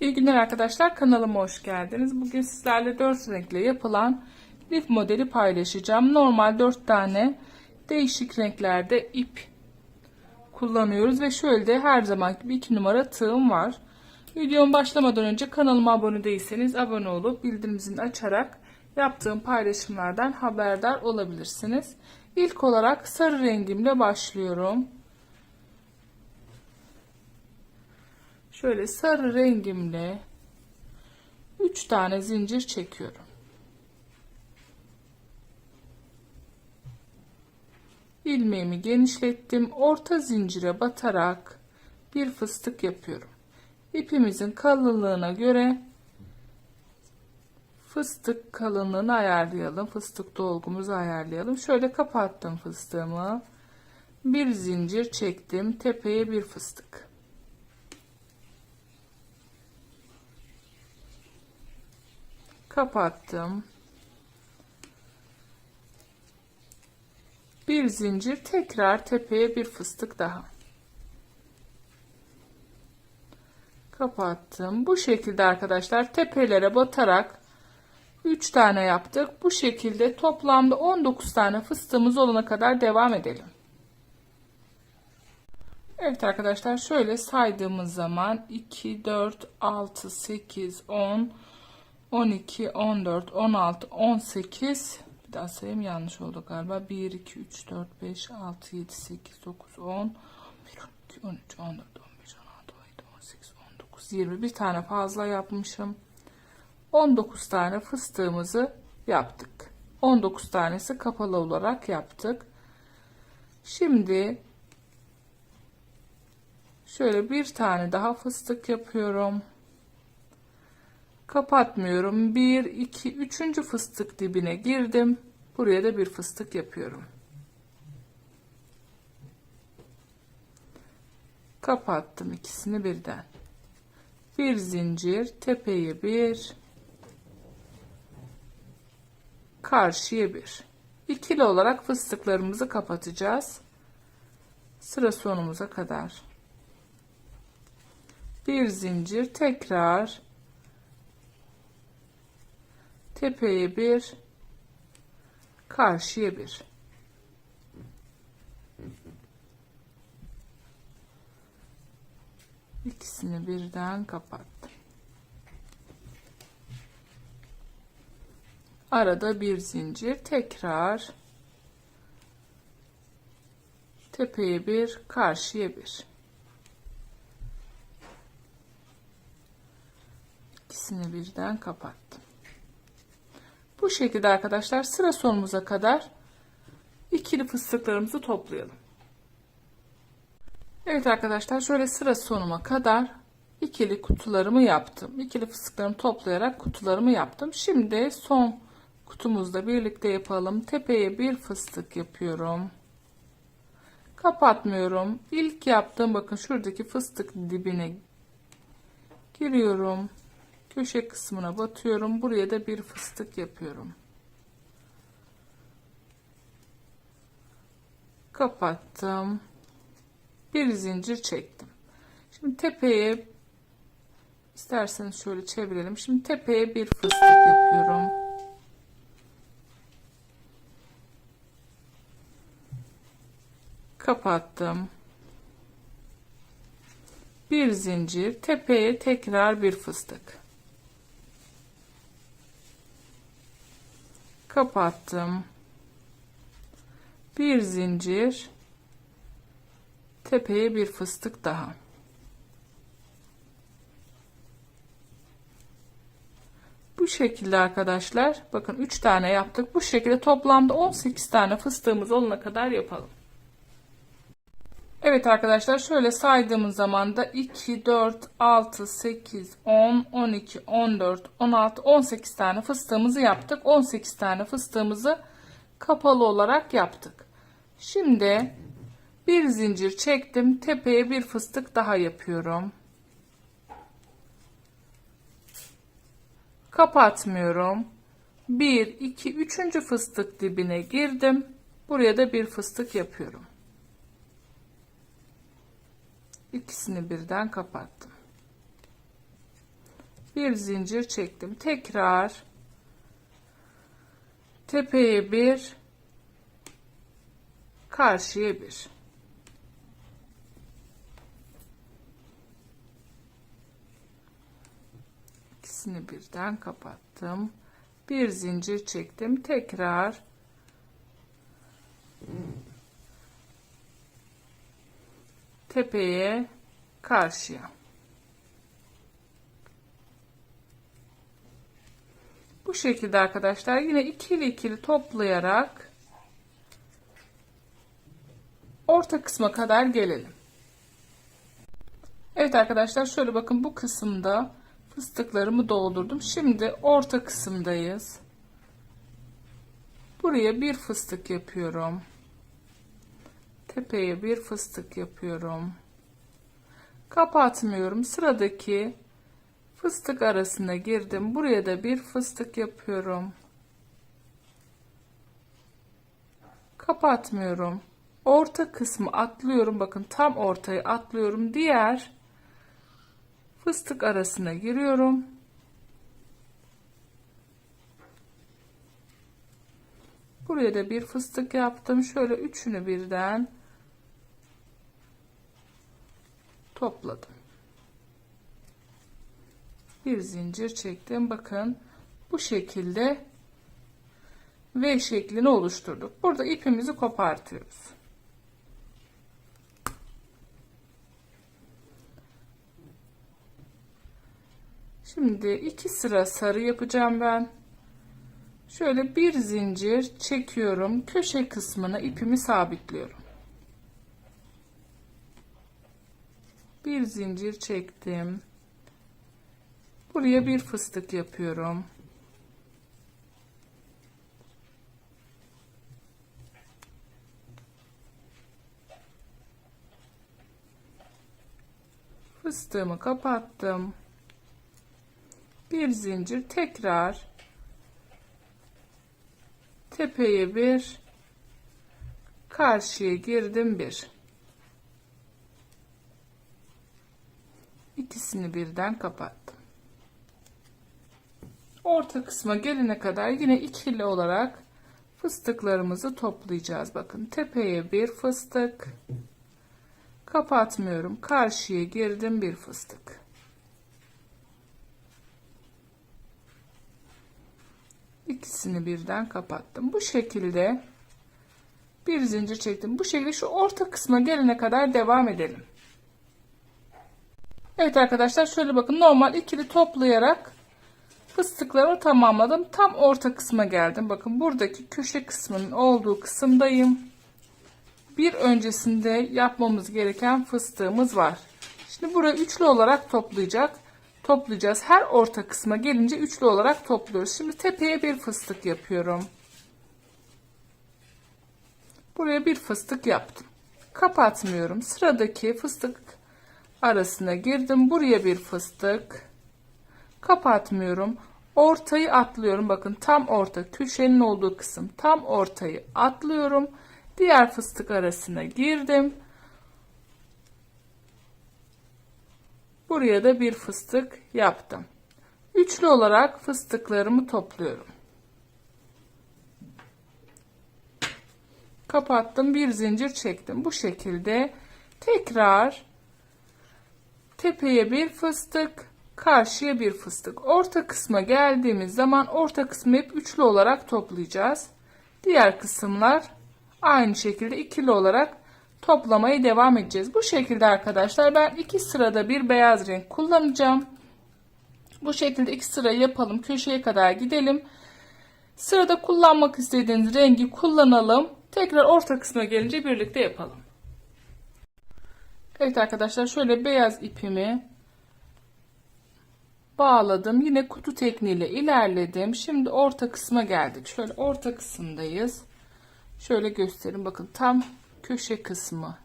İyi günler arkadaşlar kanalıma hoş geldiniz. Bugün sizlerle 4 renkle yapılan lif modeli paylaşacağım. Normal 4 tane değişik renklerde ip kullanıyoruz ve şöyle de her zaman gibi 2 numara tığım var. Videom başlamadan önce kanalıma abone değilseniz abone olup bildirim açarak yaptığım paylaşımlardan haberdar olabilirsiniz. İlk olarak sarı rengimle başlıyorum. Şöyle sarı rengimle 3 tane zincir çekiyorum. ilmeğimi genişlettim. Orta zincire batarak bir fıstık yapıyorum. İpimizin kalınlığına göre fıstık kalınlığını ayarlayalım. Fıstık dolgumuzu ayarlayalım. Şöyle kapattım fıstığımı. Bir zincir çektim. Tepeye bir fıstık. Kapattım. Bir zincir tekrar tepeye bir fıstık daha. Kapattım. Bu şekilde arkadaşlar tepelere batarak 3 tane yaptık. Bu şekilde toplamda 19 tane fıstığımız olana kadar devam edelim. Evet arkadaşlar şöyle saydığımız zaman 2, 4, 6, 8, 10, 12, 14, 16, 18 bir daha sayayım yanlış oldu galiba. 1, 2, 3, 4, 5, 6, 7, 8, 9, 10, 11, 12, 13, 14, 15, 16, 17, 18, 19, 20. Bir tane fazla yapmışım. 19 tane fıstığımızı yaptık. 19 tanesi kapalı olarak yaptık. Şimdi şöyle bir tane daha fıstık yapıyorum. Kapatmıyorum. 1, 2, 3. fıstık dibine girdim. Buraya da bir fıstık yapıyorum. Kapattım ikisini birden. Bir zincir, tepeye bir, karşıya bir. İkili olarak fıstıklarımızı kapatacağız. Sıra sonumuza kadar. Bir zincir, tekrar tepeye bir karşıya bir. İkisini birden kapattım. Arada bir zincir tekrar tepeye bir karşıya bir. İkisini birden kapattım bu şekilde arkadaşlar sıra sonumuza kadar ikili fıstıklarımızı toplayalım. Evet arkadaşlar şöyle sıra sonuma kadar ikili kutularımı yaptım. İkili fıstıklarımı toplayarak kutularımı yaptım. Şimdi son kutumuzda birlikte yapalım. Tepeye bir fıstık yapıyorum. Kapatmıyorum. İlk yaptığım bakın şuradaki fıstık dibine giriyorum köşe kısmına batıyorum. Buraya da bir fıstık yapıyorum. Kapattım. Bir zincir çektim. Şimdi tepeye isterseniz şöyle çevirelim. Şimdi tepeye bir fıstık yapıyorum. Kapattım bir zincir tepeye tekrar bir fıstık kapattım. Bir zincir tepeye bir fıstık daha. Bu şekilde arkadaşlar bakın 3 tane yaptık. Bu şekilde toplamda 18 tane fıstığımız olana kadar yapalım. Evet arkadaşlar şöyle saydığımız zaman da 2, 4, 6, 8, 10, 12, 14, 16, 18 tane fıstığımızı yaptık. 18 tane fıstığımızı kapalı olarak yaptık. Şimdi bir zincir çektim. Tepeye bir fıstık daha yapıyorum. Kapatmıyorum. 1, 2, 3. fıstık dibine girdim. Buraya da bir fıstık yapıyorum. İkisini birden kapattım. bir zincir çektim. Tekrar tepeye bir karşıya bir. İkisini birden kapattım. Bir zincir çektim. Tekrar tepeye karşıya. Bu şekilde arkadaşlar yine ikili ikili toplayarak orta kısma kadar gelelim. Evet arkadaşlar şöyle bakın bu kısımda fıstıklarımı doldurdum. Şimdi orta kısımdayız. Buraya bir fıstık yapıyorum. Tepeye bir fıstık yapıyorum. Kapatmıyorum. Sıradaki fıstık arasına girdim. Buraya da bir fıstık yapıyorum. Kapatmıyorum. Orta kısmı atlıyorum. Bakın tam ortayı atlıyorum. Diğer fıstık arasına giriyorum. Buraya da bir fıstık yaptım. Şöyle üçünü birden topladım. Bir zincir çektim. Bakın bu şekilde V şeklini oluşturduk. Burada ipimizi kopartıyoruz. Şimdi iki sıra sarı yapacağım ben. Şöyle bir zincir çekiyorum. Köşe kısmına ipimi sabitliyorum. Bir zincir çektim. Buraya bir fıstık yapıyorum. Fıstığımı kapattım. Bir zincir tekrar tepeye bir karşıya girdim bir ikisini birden kapattım orta kısma gelene kadar yine ikili olarak fıstıklarımızı toplayacağız bakın tepeye bir fıstık kapatmıyorum karşıya girdim bir fıstık ikisini birden kapattım. Bu şekilde bir zincir çektim. Bu şekilde şu orta kısma gelene kadar devam edelim. Evet arkadaşlar şöyle bakın normal ikili toplayarak fıstıklarımı tamamladım. Tam orta kısma geldim. Bakın buradaki köşe kısmının olduğu kısımdayım. Bir öncesinde yapmamız gereken fıstığımız var. Şimdi burayı üçlü olarak toplayacak toplayacağız. Her orta kısma gelince üçlü olarak topluyoruz. Şimdi tepeye bir fıstık yapıyorum. Buraya bir fıstık yaptım. Kapatmıyorum. Sıradaki fıstık arasına girdim. Buraya bir fıstık. Kapatmıyorum. Ortayı atlıyorum. Bakın tam orta köşenin olduğu kısım. Tam ortayı atlıyorum. Diğer fıstık arasına girdim. Buraya da bir fıstık yaptım. Üçlü olarak fıstıklarımı topluyorum. Kapattım. Bir zincir çektim. Bu şekilde tekrar tepeye bir fıstık, karşıya bir fıstık. Orta kısma geldiğimiz zaman orta kısmı hep üçlü olarak toplayacağız. Diğer kısımlar aynı şekilde ikili olarak toplamaya devam edeceğiz. Bu şekilde arkadaşlar ben iki sırada bir beyaz renk kullanacağım. Bu şekilde iki sıra yapalım. Köşeye kadar gidelim. Sırada kullanmak istediğiniz rengi kullanalım. Tekrar orta kısma gelince birlikte yapalım. Evet arkadaşlar şöyle beyaz ipimi bağladım. Yine kutu tekniğiyle ilerledim. Şimdi orta kısma geldik. Şöyle orta kısımdayız. Şöyle göstereyim. Bakın tam köşe kısmı.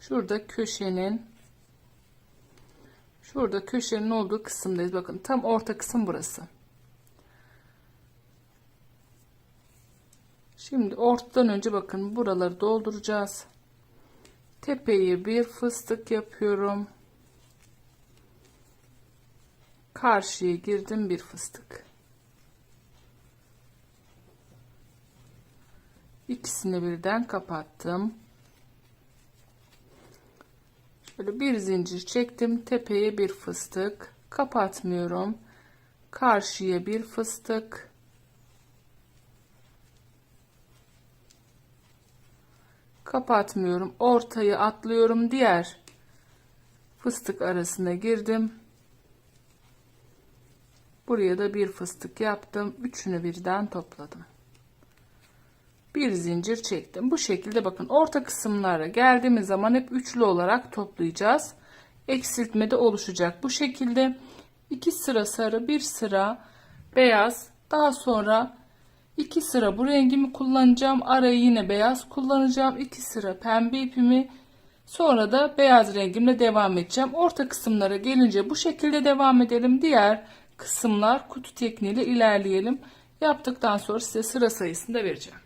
Şurada köşenin şurada köşenin olduğu kısımdayız. Bakın tam orta kısım burası. Şimdi ortadan önce bakın buraları dolduracağız. Tepeye bir fıstık yapıyorum. karşıya girdim bir fıstık. İkisini birden kapattım. Şöyle bir zincir çektim. Tepeye bir fıstık. Kapatmıyorum. Karşıya bir fıstık. Kapatmıyorum. Ortayı atlıyorum. Diğer fıstık arasına girdim. Buraya da bir fıstık yaptım. Üçünü birden topladım. Bir zincir çektim. Bu şekilde bakın orta kısımlara geldiğimiz zaman hep üçlü olarak toplayacağız. Eksiltme de oluşacak. Bu şekilde iki sıra sarı, bir sıra beyaz. Daha sonra iki sıra bu rengimi kullanacağım. Arayı yine beyaz kullanacağım. İki sıra pembe ipimi Sonra da beyaz rengimle devam edeceğim. Orta kısımlara gelince bu şekilde devam edelim. Diğer kısımlar kutu tekniğiyle ilerleyelim. Yaptıktan sonra size sıra sayısını da vereceğim.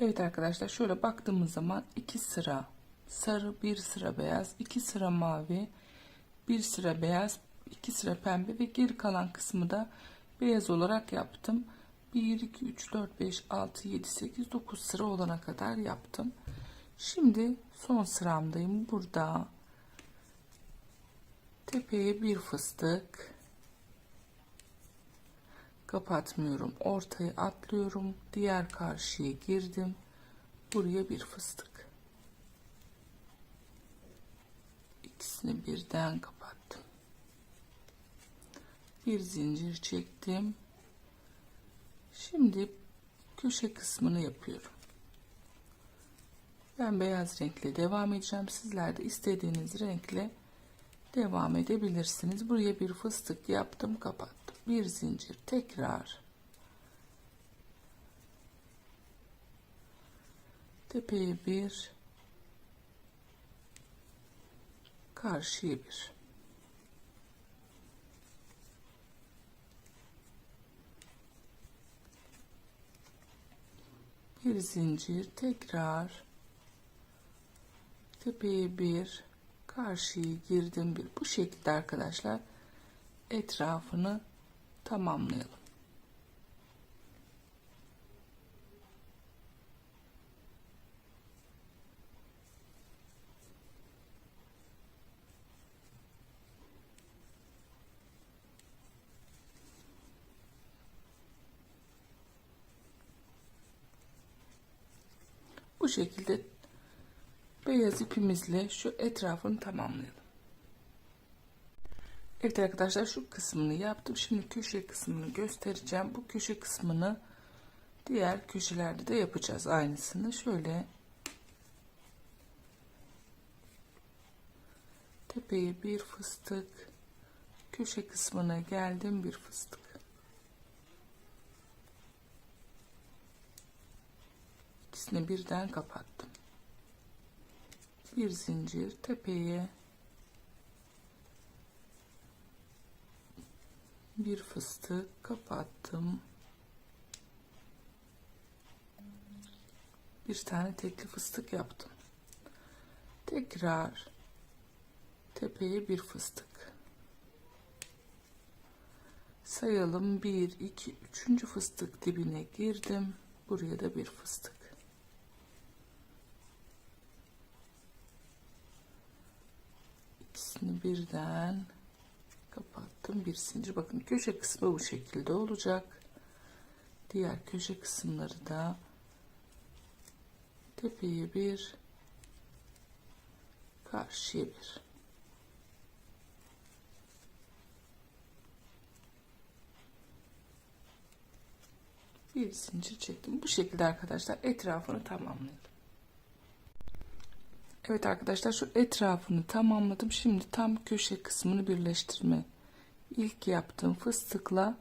Evet arkadaşlar şöyle baktığımız zaman iki sıra sarı, bir sıra beyaz, iki sıra mavi, bir sıra beyaz, iki sıra pembe ve geri kalan kısmı da beyaz olarak yaptım. 1, 2, 3, 4, 5, 6, 7, 8, 9 sıra olana kadar yaptım. Şimdi son sıramdayım. Burada tepeye bir fıstık kapatmıyorum. Ortaya atlıyorum. Diğer karşıya girdim. Buraya bir fıstık. İkisini birden kapattım. Bir zincir çektim. Şimdi köşe kısmını yapıyorum. Ben beyaz renkle devam edeceğim. Sizler de istediğiniz renkle devam edebilirsiniz. Buraya bir fıstık yaptım, kapattım. Bir zincir tekrar. Tepeye bir. Karşıya bir. Bir zincir tekrar. Tepeye bir karşıya girdim bir. Bu şekilde arkadaşlar etrafını tamamlayalım bu şekilde beyaz ipimizle şu etrafını tamamlayalım. Evet arkadaşlar şu kısmını yaptım. Şimdi köşe kısmını göstereceğim. Bu köşe kısmını diğer köşelerde de yapacağız aynısını. Şöyle tepeye bir fıstık köşe kısmına geldim bir fıstık. İkisini birden kapattım. Bir zincir tepeye bir fıstık kapattım. Bir tane tekli fıstık yaptım. Tekrar tepeye bir fıstık. Sayalım 1 2 3. fıstık dibine girdim. Buraya da bir fıstık ikisini birden kapattım. Bir zincir. Bakın köşe kısmı bu şekilde olacak. Diğer köşe kısımları da tepeye bir karşıya bir. Bir zincir çektim. Bu şekilde arkadaşlar etrafını tamamlayalım Evet arkadaşlar şu etrafını tamamladım. Şimdi tam köşe kısmını birleştirme. İlk yaptığım fıstıkla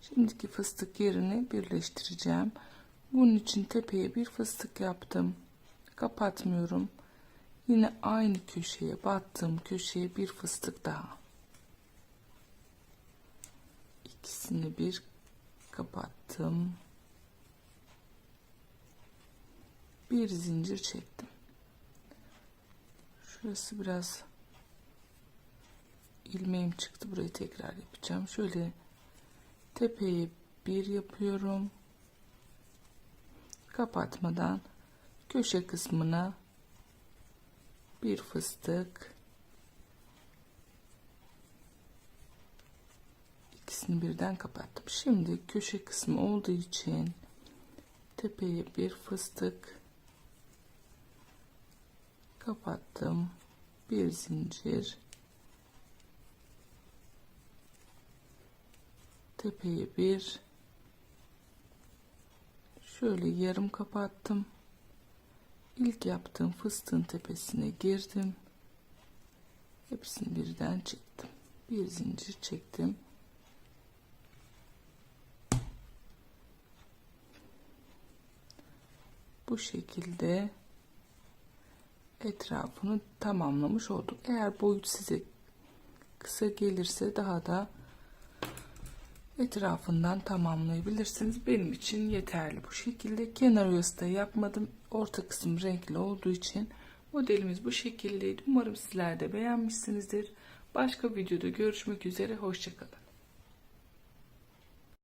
şimdiki fıstık yerini birleştireceğim. Bunun için tepeye bir fıstık yaptım. Kapatmıyorum. Yine aynı köşeye battığım köşeye bir fıstık daha. İkisini bir kapattım. Bir zincir çektim. Şurası biraz ilmeğim çıktı. Burayı tekrar yapacağım. Şöyle tepeye bir yapıyorum. Kapatmadan köşe kısmına bir fıstık ikisini birden kapattım. Şimdi köşe kısmı olduğu için tepeye bir fıstık kapattım. Bir zincir tepeye bir şöyle yarım kapattım. İlk yaptığım fıstığın tepesine girdim. Hepsini birden çektim. Bir zincir çektim. Bu şekilde etrafını tamamlamış olduk. Eğer boyut size kısa gelirse daha da etrafından tamamlayabilirsiniz. Benim için yeterli bu şekilde. Kenar oyası da yapmadım. Orta kısım renkli olduğu için modelimiz bu şekildeydi. Umarım sizler de beğenmişsinizdir. Başka videoda görüşmek üzere. Hoşçakalın.